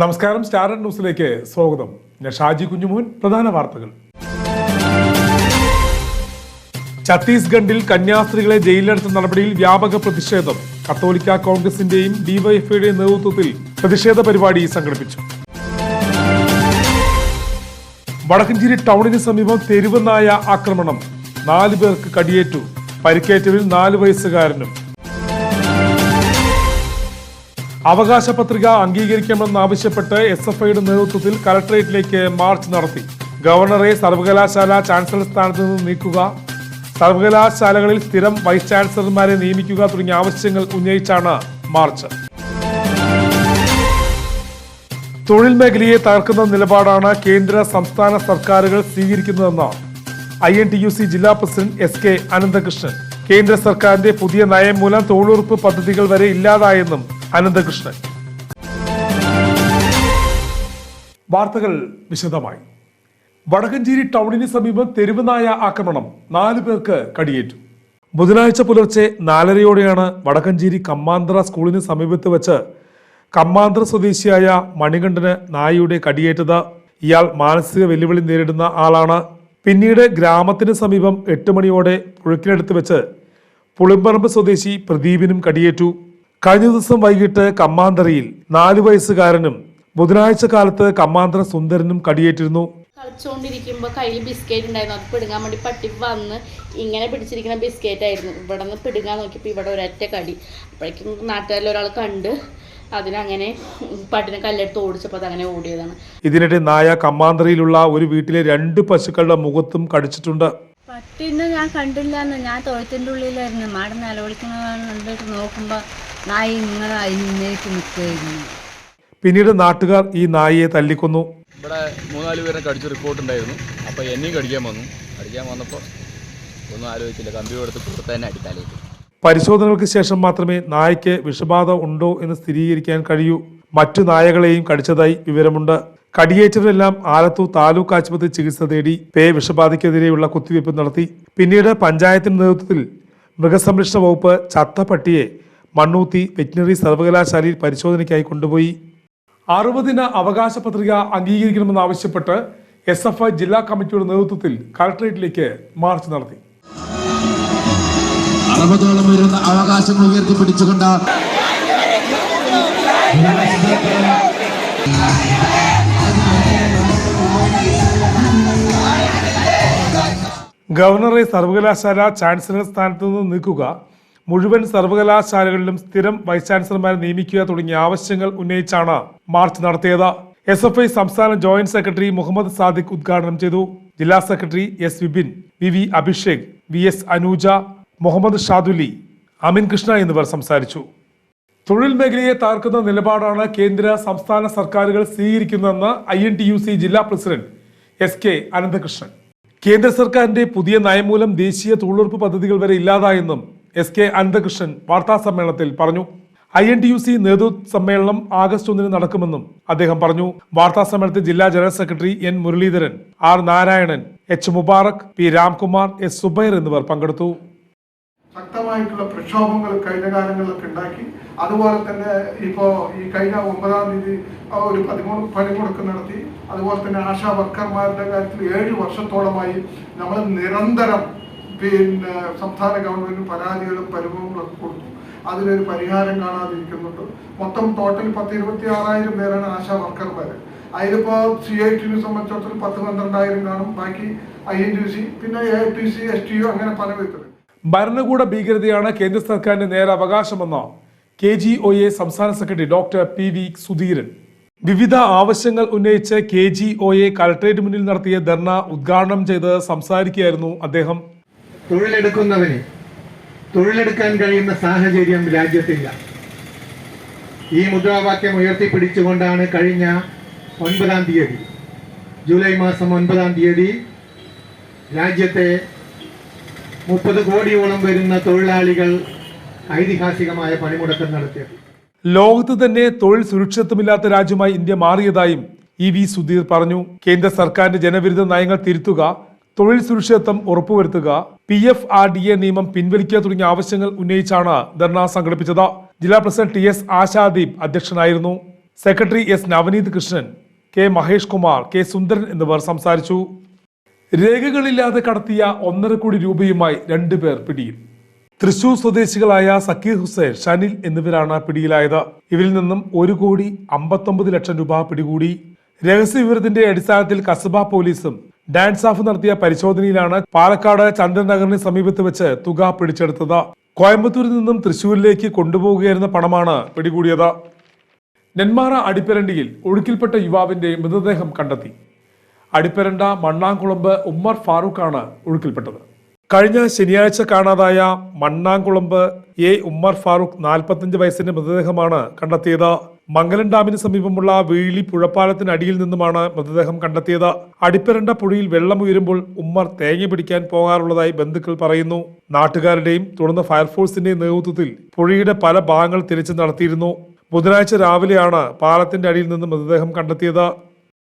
നമസ്കാരം സ്റ്റാർ ന്യൂസിലേക്ക് സ്വാഗതം. ഞാൻ ഷാജി കുഞ്ഞുമോൻ പ്രധാന വാർത്തകൾ. ഛത്തീസ്ഗഡിൽ കന്യാസ്ത്രീകളെ ജയിലിലെടുത്ത നടപടിയിൽ വ്യാപക പ്രതിഷേധം. കത്തോലിക്ക കോൺഗ്രസിന്റെയും ഡിവൈഎഫ്ഐയുടെയും നേതൃത്വത്തിൽ പ്രതിഷേധ പരിപാടി സംഘടിപ്പിച്ചു. വടക്കഞ്ചേരി ടൗണിന് സമീപം തെരുവ് നായ ആക്രമണം. നാലു പേർക്ക് കടിയേറ്റു. പരിക്കേറ്റവരിൽ നാല് വയസ്സുകാരനും അവകാശ പത്രിക അംഗീകരിക്കണമെന്നാവശ്യപ്പെട്ട് എസ് എഫ് ഐയുടെ നേതൃത്വത്തിൽ കലക്ടറേറ്റിലേക്ക് മാർച്ച് നടത്തി. ഗവർണറെ സർവകലാശാല ചാൻസലർ സ്ഥാനത്ത് നിന്ന് നീക്കുക സർവകലാശാലകളിൽ സ്ഥിരം വൈസ് ചാൻസലർമാരെ നിയമിക്കുക തുടങ്ങിയ ആവശ്യങ്ങൾ ഉന്നയിച്ചാണ് മാർച്ച്. തൊഴിൽ മേഖലയെ തകർക്കുന്ന നിലപാടാണ് കേന്ദ്ര സംസ്ഥാന സർക്കാരുകൾ സ്വീകരിക്കുന്നതെന്ന് I N T U C ജില്ലാ പ്രസിഡന്റ് എസ് കെ അനന്തകൃഷ്ണൻ. കേന്ദ്ര സർക്കാരിന്റെ പുതിയ നയം മൂലം തൊഴിലുറപ്പ് പദ്ധതികൾ വരെ ഇല്ലാതായെന്നും അനന്തകൃഷ്ണൻ. വാർത്തകൾ വിശദമായി. വടക്കഞ്ചേരി ടൗണിന് സമീപം തെരുവനായ ആക്രമണം നാല് പേർക്ക് കടിയേറ്റു. ബുധനാഴ്ച പുലർച്ചെ നാലരയോടെയാണ് വടക്കഞ്ചേരി കമ്മാന്തറ സ്കൂളിന് സമീപത്ത് വെച്ച് കമ്മാന്തറ സ്വദേശിയായ മണികണ്ഠന് നായയുടെ കടിയേറ്റത്. ഇയാൾ മാനസിക വെല്ലുവിളി നേരിടുന്ന ആളാണ്. പിന്നീട് ഗ്രാമത്തിന് സമീപം എട്ട് മണിയോടെ പുഴക്കിനടുത്ത് വെച്ച് പുളിമ്പറമ്പ് സ്വദേശി പ്രദീപിനും കടിയേറ്റു. കഴിഞ്ഞ ദിവസം വൈകിട്ട് കമ്മാന്തറയിൽ നാലു വയസ്സുകാരനും ബുധനാഴ്ച കാലത്ത് കമ്മാന്തര സുന്ദരനും കടിയേറ്റിരുന്നു. കളിച്ചുകൊണ്ടിരിക്കുമ്പോൾ കയ്യിൽ ബിസ്ക്കറ്റ് ഉണ്ടായിരുന്നു. അത് പിടുങ്ങാൻ വേണ്ടി പട്ടി വന്ന് ഇങ്ങനെ പിടിച്ചിരിക്കുന്ന ബിസ്ക്കറ്റ് ആയിരുന്നു. ഇവിടെ നിന്ന് പിടുങ്ങാൻ നോക്കിയപ്പോൾ ഇവിടെ ഒരൊറ്റ കടി. അപ്പോഴേക്കും നാട്ടുകാരിൽ ഒരാൾ കണ്ട് അതിനങ്ങനെ പട്ടിനെ കല്ലെടുത്ത് ഓടിച്ചപ്പോൾ അങ്ങനെ ഓടിയതാണ്. ഇതിനിടെ നായ കമ്മാന്തറയിലുള്ള ഒരു വീട്ടിലെ രണ്ട് പശുക്കളുടെ മുഖത്തും കടിച്ചിട്ടുണ്ട്. പട്ടിന്ന് ഞാൻ കണ്ടില്ല എന്ന് ഞാൻ തൊഴുത്തിന്റെ ഉള്ളിലായിരുന്നു. മാടം നിലവിളിക്കുന്നത് നോക്കുമ്പോ നോക്കുമ്പോൾ നായി ഇങ്ങനെ അതിനേക്ക് നിൽക്കുകയായിരുന്നു. പിന്നീട് നാട്ടുകാർ ഈ നായിയെ തല്ലിക്കൊന്നു. ഇവിടെ മൂന്നാൽ പേരെ കടിച്ച റിപ്പോർട്ട് ഉണ്ടായിരുന്നു. അപ്പോൾ എന്നെയും കടിക്കാൻ വന്നു. കടിക്കാൻ വന്നപ്പോൾ ഒന്നും ആലോചിച്ചില്ല. കമ്പി എടുത്ത് പുറത്ത് തന്നെ അടിത്താലേക്ക് പരിശോധനകൾക്ക് ശേഷം മാത്രമേ നായയ്ക്ക് വിഷബാധ ഉണ്ടോ എന്ന് സ്ഥിരീകരിക്കാൻ കഴിയൂ. മറ്റു നായകളെയും കടിച്ചതായി വിവരമുണ്ട്. കടിയേറ്റവരെല്ലാം ആലത്തൂർ താലൂക്ക് ആശുപത്രി ചികിത്സ തേടി പേ വിഷബാധയ്ക്കെതിരെയുള്ള കുത്തിവയ്പ് നടത്തി. പിന്നീട് പഞ്ചായത്തിന്റെ നേതൃത്വത്തിൽ മൃഗസംരക്ഷണ വകുപ്പ് ചത്ത പട്ടിയെ മണ്ണൂത്തി വെറ്റിനറി സർവകലാശാലയിൽ പരിശോധനയ്ക്കായി കൊണ്ടുപോയി. അറുപതിന അവകാശ പത്രിക അംഗീകരിക്കണമെന്നാവശ്യപ്പെട്ട് എസ് എഫ് ഐ ജില്ലാ കമ്മിറ്റിയുടെ നേതൃത്വത്തിൽ കളക്ടറേറ്റിലേക്ക് മാർച്ച് നടത്തി. അറുപതോളം വരുന്ന അവകാശങ്ങൾ ഉയർത്തിപ്പിടിച്ചുകൊണ്ട് ഗവർണറെ സർവകലാശാല ചാൻസലർ സ്ഥാനത്ത് നിന്ന് നീക്കുക മുഴുവൻ സർവകലാശാലകളിലും സ്ഥിരം വൈസ് ചാൻസലർമാരെ നിയമിക്കുക തുടങ്ങിയ ആവശ്യങ്ങൾ ഉന്നയിച്ചാണ് മാർച്ച് നടത്തിയത്. എസ് എഫ് ഐ സംസ്ഥാന ജോയിന്റ് സെക്രട്ടറി മുഹമ്മദ് സാദിഖ് ഉദ്ഘാടനം ചെയ്തു. ജില്ലാ secretary S Vipin V V Abhishek V S Anuja Muhammad Shaduli Amin Krishna എന്നിവർ സംസാരിച്ചു. തൊഴിൽ മേഖലയെ തകർക്കുന്ന നിലപാടാണ് കേന്ദ്ര സംസ്ഥാന സർക്കാരുകൾ സ്വീകരിക്കുന്നതെന്ന് I N T U C ജില്ലാ പ്രസിഡന്റ് എസ് കെ അനന്തകൃഷ്ണൻ. കേന്ദ്ര സർക്കാരിന്റെ പുതിയ നയം മൂലം ദേശീയ തൊഴിലുറപ്പ് പദ്ധതികൾ വരെ ഇല്ലാതായെന്നും എസ് കെ അനന്തകൃഷ്ണൻ വാർത്താ സമ്മേളനത്തിൽ പറഞ്ഞു. I N T U C നേതൃത്വ സമ്മേളനം ആഗസ്റ്റ് ഒന്നിന് നടക്കുമെന്നും അദ്ദേഹം പറഞ്ഞു. വാർത്താ സമ്മേളനത്തിൽ ജില്ലാ general secretary N Muraleedharan R Narayanan H Mubarak P Ramkumar S Zubair എന്നിവർ പങ്കെടുത്തു. ശക്തമായിട്ടുള്ള പ്രക്ഷോഭങ്ങൾ കഴിഞ്ഞ കാലങ്ങളിലൊക്കെ ഉണ്ടാക്കി. അതുപോലെ തന്നെ ഇപ്പോൾ ഈ കഴിഞ്ഞ ഒമ്പതാം തീയതി ഒരു പതിമൂന്ന് പണിമുടക്ക് നടത്തി. അതുപോലെ തന്നെ ആശാ വർക്കർമാരുടെ കാര്യത്തിൽ ഏഴ് വർഷത്തോളമായി നമ്മൾ നിരന്തരം പിന്നെ സംസ്ഥാന ഗവൺമെന്റ് പരാതികളും പരിഭവങ്ങളൊക്കെ കൊടുത്തു. അതിനൊരു പരിഹാരം കാണാതിരിക്കുന്നുണ്ട്. മൊത്തം ടോട്ടൽ പത്ത് ഇരുപത്തി ആറായിരം പേരാണ് ആശാ വർക്കർമാർ അതിലിപ്പോ സി ഐ ടിനെ സംബന്ധിച്ചിടത്തോളം പത്ത് പന്ത്രണ്ടായിരം കാണും. ബാക്കി ഐ എൻ ടി സി പിന്നെ A T C S T അങ്ങനെ പല വിധത്തിൽ ഭരണകൂട ഭീകരതയാണ് കേന്ദ്ര സർക്കാരിന്റെ നേരെ അവകാശമെന്ന് കെ ജി ഒ എ സംസ്ഥാന secretary doctor P V Sudheeran. വിവിധ ആവശ്യങ്ങൾ ഉന്നയിച്ച് K G O A collectorate മുന്നിൽ നടത്തിയ ധർണ ഉദ്ഘാടനം ചെയ്ത് സംസാരിക്കുകയായിരുന്നു അദ്ദേഹം. തൊഴിലെടുക്കുന്നവന് തൊഴിലെടുക്കാൻ കഴിയുന്ന സാഹചര്യം രാജ്യത്തില്ല. ഈ മുദ്രാവാക്യം ഉയർത്തിപ്പിടിച്ചുകൊണ്ടാണ് കഴിഞ്ഞ ഒൻപതാം തീയതി ജൂലൈ മാസം ഒൻപതാം തീയതി രാജ്യത്തെ മുപ്പത് കോടിയോളം വരുന്ന തൊഴിലാളികൾ ഐതിഹാസികമായ പണിമുടക്കം നടത്തിയത്. ലോകത്ത് തന്നെ തൊഴിൽ സുരക്ഷിതത്വമില്ലാത്ത രാജ്യമായി ഇന്ത്യ മാറിയതായും ഇ വി സുധീർ പറഞ്ഞു. കേന്ദ്ര സർക്കാരിന്റെ ജനവിരുദ്ധ നയങ്ങൾ തിരുത്തുക തൊഴിൽ സുരക്ഷിതത്വം ഉറപ്പുവരുത്തുക P F R D A നിയമം പിൻവലിക്കുക തുടങ്ങിയ ആവശ്യങ്ങൾ ഉന്നയിച്ചാണ് ധർണ സംഘടിപ്പിച്ചത്. ജില്ലാ പ്രസിഡന്റ് ടി എസ് ആശാദീപ് അധ്യക്ഷനായിരുന്നു. Secretary S Navaneeth Krishnan K Mahesh Kumar K Sundaran എന്നിവർ സംസാരിച്ചു. രേഖകളില്ലാതെ കടത്തിയ ഒന്നര കോടി രൂപയുമായി രണ്ടുപേർ പിടിയിൽ. തൃശൂർ സ്വദേശികളായ സക്കീർ ഹുസൈൻ ഷനിൽ എന്നിവരാണ് പിടിയിലായത്. ഇവരിൽ നിന്നും ഒരു കോടി അമ്പത്തൊമ്പത് ലക്ഷം രൂപ പിടികൂടി. രഹസ്യ വിവരത്തിന്റെ അടിസ്ഥാനത്തിൽ കസബ പോലീസും ഡാൻസ് ഓഫ് നടത്തിയ പരിശോധനയിലാണ് പാലക്കാട് ചന്ദ്രനഗറിന് സമീപത്ത് വെച്ച് തുക പിടിച്ചെടുത്തത്. കോയമ്പത്തൂരിൽ നിന്നും തൃശൂരിലേക്ക് കൊണ്ടുപോകുകയായിരുന്ന പണമാണ് പിടികൂടിയത്. നെന്മാറ അടിപ്പരണ്ടിയിൽ ഒഴുക്കിൽപ്പെട്ട യുവാവിന്റെ മൃതദേഹം കണ്ടെത്തി. അടിപ്പരണ്ട മണ്ണാംകുളമ്പ് ഉമ്മർ ഫാറൂഖാണ് ഒഴുക്കിൽപ്പെട്ടത്. കഴിഞ്ഞ ശനിയാഴ്ച കാണാതായ മണ്ണാംകുളമ്പ് എ ഉമ്മർ ഫാറൂഖ് നാൽപ്പത്തഞ്ച് വയസ്സിന്റെ മൃതദേഹമാണ് കണ്ടെത്തിയത്. മംഗലം ഡാമിന് സമീപമുള്ള വീളി പുഴപ്പാലത്തിനടിയിൽ നിന്നുമാണ് മൃതദേഹം കണ്ടെത്തിയത്. അടിപ്പരണ്ട പുഴയിൽ വെള്ളം ഉയരുമ്പോൾ ഉമ്മർ തേങ്ങ പിടിക്കാൻ പോകാറുള്ളതായി ബന്ധുക്കൾ പറയുന്നു. നാട്ടുകാരുടെയും തുടർന്ന് ഫയർഫോഴ്സിന്റെയും നേതൃത്വത്തിൽ പുഴയുടെ പല ഭാഗങ്ങൾ തിരിച്ചു നടത്തിയിരുന്നു. ബുധനാഴ്ച രാവിലെയാണ് പാലത്തിന്റെ അടിയിൽ നിന്ന് മൃതദേഹം കണ്ടെത്തിയത്.